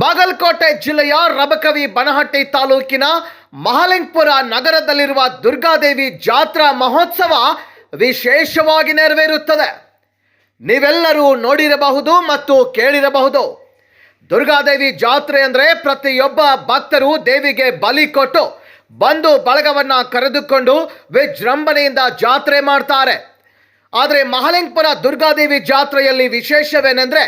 ಬಾಗಲಕೋಟೆ ಜಿಲ್ಲೆಯ ರಬಕವಿ ಬನಹಟ್ಟಿ ತಾಲೂಕಿನ ಮಹಾಲಿಂಗ್ಪುರ ನಗರದಲ್ಲಿರುವ ದುರ್ಗಾದೇವಿ ಜಾತ್ರಾ ಮಹೋತ್ಸವ ವಿಶೇಷವಾಗಿ ನೆರವೇರುತ್ತದೆ. ನೀವೆಲ್ಲರೂ ನೋಡಿರಬಹುದು ಮತ್ತು ಕೇಳಿರಬಹುದು. ದುರ್ಗಾದೇವಿ ಜಾತ್ರೆ ಅಂದರೆ ಪ್ರತಿಯೊಬ್ಬ ಭಕ್ತರು ದೇವಿಗೆ ಬಲಿ ಕೊಟ್ಟು ಬಂದು ಬಳಗವನ್ನ ಕರೆದುಕೊಂಡು ವಿಜೃಂಭಣೆಯಿಂದ ಜಾತ್ರೆ ಮಾಡ್ತಾರೆ. ಆದರೆ ಮಹಾಲಿಂಗಪುರ ದುರ್ಗಾದೇವಿ ಜಾತ್ರೆಯಲ್ಲಿ ವಿಶೇಷವೇನೆಂದರೆ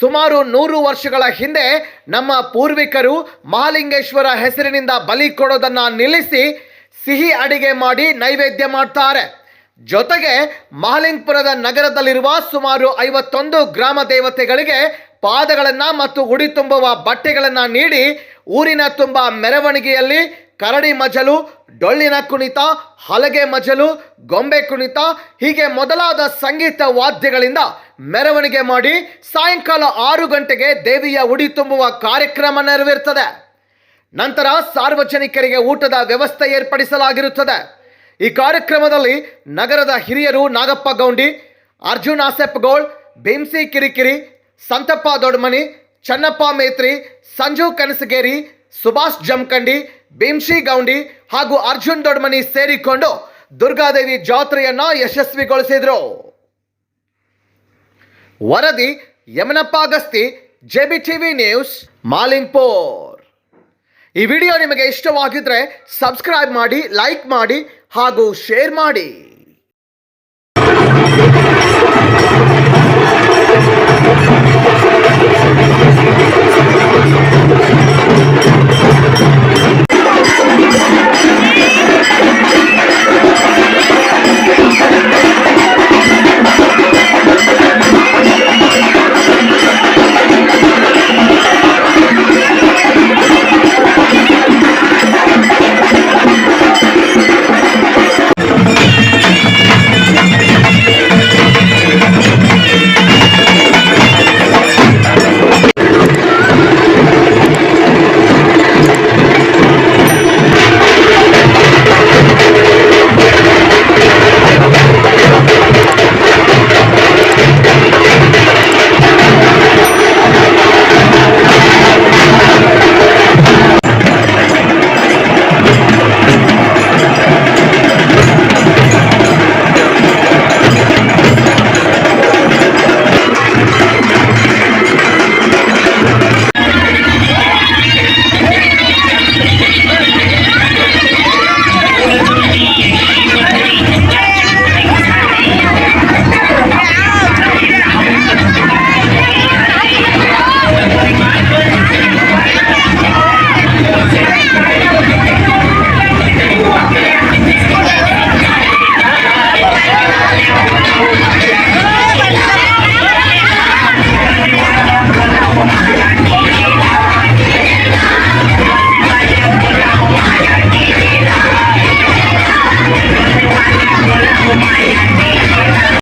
ಸುಮಾರು ನೂರು ವರ್ಷಗಳ ಹಿಂದೆ ನಮ್ಮ ಪೂರ್ವಿಕರು ಮಹಾಲಿಂಗೇಶ್ವರ ಹೆಸರಿನಿಂದ ಬಲಿ ಕೊಡೋದನ್ನು ನಿಲ್ಲಿಸಿ ಸಿಹಿ ಅಡಿಗೆ ಮಾಡಿ ನೈವೇದ್ಯ ಮಾಡ್ತಾರೆ. ಜೊತೆಗೆ ಮಹಾಲಿಂಗಪುರದ ನಗರದಲ್ಲಿರುವ ಸುಮಾರು ಐವತ್ತೊಂದು ಗ್ರಾಮ ದೇವತೆಗಳಿಗೆ ಪಾದಗಳನ್ನು ಮತ್ತು ಉಡಿ ತುಂಬುವ ಬಟ್ಟೆಗಳನ್ನು ನೀಡಿ ಊರಿನ ತುಂಬ ಮೆರವಣಿಗೆಯಲ್ಲಿ ಕರಡಿ ಮಜಲು, ಡೊಳ್ಳಿನ ಕುಣಿತ, ಹಲಗೆ ಮಜಲು, ಗೊಂಬೆ ಕುಣಿತ ಹೀಗೆ ಮೊದಲಾದ ಸಂಗೀತ ವಾದ್ಯಗಳಿಂದ ಮೆರವಣಿಗೆ ಮಾಡಿ ಸಾಯಂಕಾಲ ಆರು ಗಂಟೆಗೆ ದೇವಿಯ ಉಡಿ ತುಂಬುವ ಕಾರ್ಯಕ್ರಮ ನೆರವೇರ್ತದೆ. ನಂತರ ಸಾರ್ವಜನಿಕರಿಗೆ ಊಟದ ವ್ಯವಸ್ಥೆ ಏರ್ಪಡಿಸಲಾಗಿರುತ್ತದೆ. ಈ ಕಾರ್ಯಕ್ರಮದಲ್ಲಿ ನಗರದ ಹಿರಿಯರು ನಾಗಪ್ಪ ಗೌಂಡಿ, ಅರ್ಜುನ್ ಆಸೆಪ್ಗೌಡ್ ಭೀಮ್ಸಿ ಕಿರಿಕಿರಿ, ಸಂತಪ್ಪ ದೊಡ್ಮನಿ, ಚನ್ನಪ್ಪ ಮೇತ್ರಿ, ಸಂಜು ಕನಸಗೇರಿ, ಸುಭಾಷ್ ಜಮಖಂಡಿ ಭೀಮ್ಸಿ ಗೌಂಡಿ ಹಾಗೂ ಅರ್ಜುನ್ ದೊಡ್ಮನಿ ಸೇರಿಕೊಂಡು ದುರ್ಗಾದೇವಿ ಜಾತ್ರೆಯನ್ನ ಯಶಸ್ವಿಗೊಳಿಸಿದ್ರು. ವರದಿ Yamanappa Agasti, JB TV news Malingpur ಈ ವಿಡಿಯೋ ನಿಮಗೆ ಇಷ್ಟವಾಗಿದ್ರೆ ಸಬ್ಸ್ಕ್ರೈಬ್ ಮಾಡಿ, ಲೈಕ್ ಮಾಡಿ ಹಾಗೂ ಶೇರ್ ಮಾಡಿ.